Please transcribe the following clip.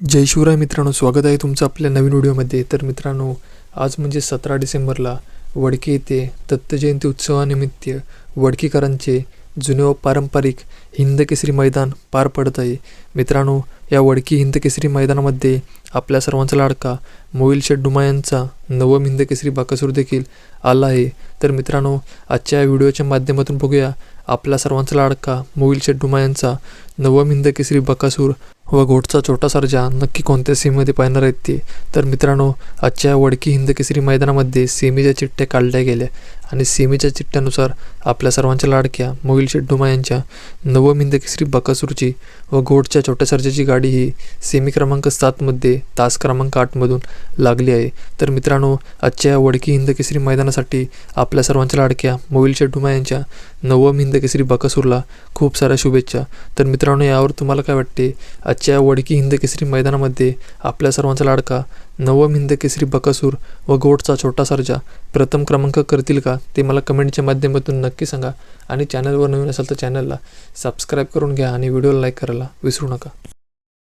जय शिवराय मित्रांनो स्वागत आहे तुमचं आपल्या नवीन व्हिडिओमध्ये. तर मित्रांनो आज म्हणजे सतरा डिसेंबरला वडकी येथे दत्तजयंती उत्सवानिमित्त वडकीकरांचे जुने व पारंपरिक हिंदकेसरी मैदान पार पडत आहे. मित्रांनो या वडकी हिंदकेसरी मैदानामध्ये आपल्या सर्वांचा लाडका मोईल शेड्डुमा यांचा नवम हिंदकेसरी बाकासूर देखील आला आहे. तर मित्रांनो आजच्या या व्हिडिओच्या माध्यमातून बघूया आपल्या सर्वांचा लाडका मोईल शेड्डुमा यांचा नवम हिंदकेसरी बकासूर व घोटचा छोटा सर्जा नक्की कोणत्या सीमेमध्ये पाहणार आहेत ते? तर मित्रांनो आजच्या वडकी हिंद केसरी मैदानामध्ये सेमीच्या चिठ्ठ्या काढल्या गेल्या आणि सेमीच्या चिठ्ठ्यानुसार आपल्या सर्वांच्या लाडक्या मोहिल शेड्डुमा यांच्या नवम हिंद केसरी बकासूरची व घोटच्या छोट्या सर्जाची गाडी ही सेमी क्रमांक सातमध्ये तास क्रमांक आठमधून लागली आहे. तर मित्रांनो आजच्या वडकी हिंद केसरी मैदानासाठी आपल्या सर्वांच्या लाडक्या मोहिल शेड्डुमा यांच्या नवम हिंद केसरी बकासूरला खूप साऱ्या शुभेच्छा. तर मित्रांनो यावर तुम्हाला काय वाटते? आजच्या वडकी हिंद केसरी मैदानामध्ये आपल्या सर्वांचा लाडका नवम हिंद केसरी बकासूर व गोटचा छोटा सर्जा प्रथम क्रमांक करतील का ते मला कमेंटच्या माध्यमातून नक्की सांगा. आणि चॅनलवर नवीन असाल तर चॅनलला सबस्क्राईब करून घ्या आणि व्हिडिओला लाईक करायला विसरू नका.